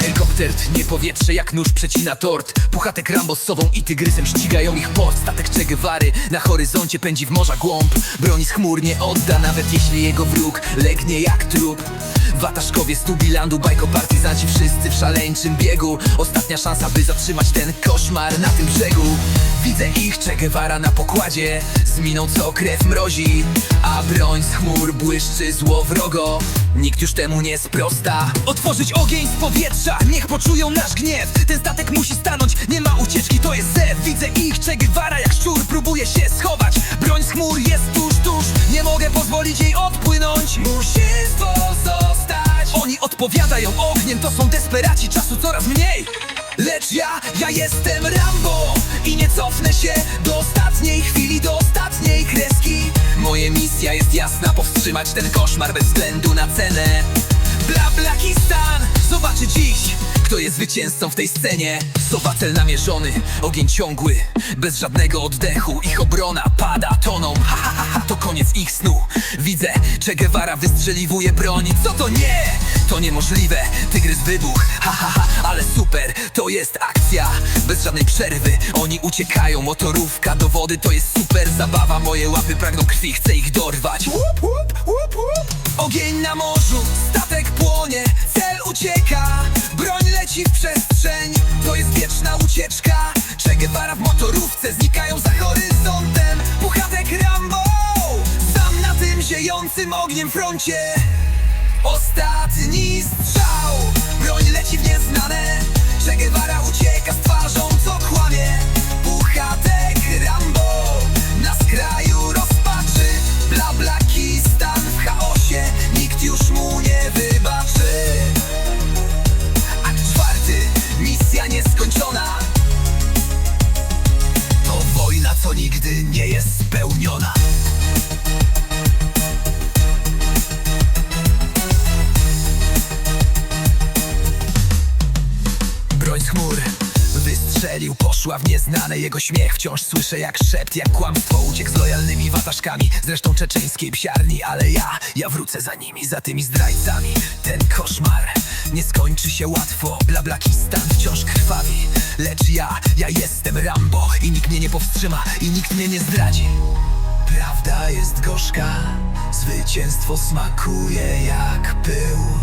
Helikopter tnie powietrze jak nóż przecina tort. Puchatek Rambo z sobą i tygrysem ścigają ich port Statek Che Guevary na horyzoncie pędzi w morza głąb. Broni z chmur nie odda nawet jeśli jego wróg legnie jak trup. Wataszkowie z Tubilandu, bajko partyzanci wszyscy w szaleńczym biegu. Ostatnia szansa by zatrzymać ten koszmar na tym brzegu Widzę ich Che Guevara na pokładzie. Z miną co krew mrozi A broń z chmur błyszczy zło wrogo Nikt już temu nie sprosta. Otworzyć ogień z powietrza Niech poczują nasz gniew. Ten statek musi stanąć Nie ma ucieczki, to jest zew. Widzę ich Che Guevara jak szczur Próbuje się schować. Broń z chmur jest tuż, tuż Nie mogę pozwolić jej odpłynąć. Musisz pozostać. Oni odpowiadają ogniem To są desperaci, czasu coraz mniej. Lecz ja, ja jestem Rambo cofnę się do ostatniej chwili Do ostatniej kreski. Moja misja jest jasna Powstrzymać ten koszmar bez względu na cenę. Bla Blakistan Zobaczy dziś kto jest zwycięzcą w tej scenie. Sowa cel namierzony, ogień ciągły Bez żadnego oddechu, ich obrona pada toną. Ha, ha, ha, ha, To koniec ich snu. Widzę, Che Guevara wystrzeliwuje broń. Co to nie? To niemożliwe, tygrys wybuch. Ha, ha, ha, ale super, to jest akcja. Bez żadnej przerwy, oni uciekają. Motorówka do wody, to jest super zabawa. Moje łapy pragną krwi, chcę ich dorwać. Łup, łup, łup, łup. Ogień na morzu, statek płonie. Cel ucieka, broń leci w przestrzeń. To jest wieczna ucieczka. Che Guevara w motorówce znikają za horyzontem. Puchatek Rambo. Sam na tym ziejącym ogniem froncie Ostatni strzał. Broń leci w nieznane. Che Guevara ucieka z twarzą co kłamie. Puchatek Rambo Na skraju rozpaczy. Bla Blakistan w chaosie. Nikt już mu nie wybaczy. Akt czwarty Misja nieskończona. To wojna co nigdy nie jest spełniona chmur. Wystrzelił, poszła w nieznane Jego śmiech. Wciąż słyszę jak szept Jak kłamstwo uciekł z lojalnymi wataszkami. Zresztą czeczeńskiej psiarni Ale ja, ja wrócę za nimi Za tymi zdrajcami. Ten koszmar nie skończy się łatwo. Bla Blakistan wciąż krwawi. Lecz ja, ja jestem Rambo I nikt mnie nie powstrzyma I nikt mnie nie zdradzi. Prawda jest gorzka. Zwycięstwo smakuje jak pył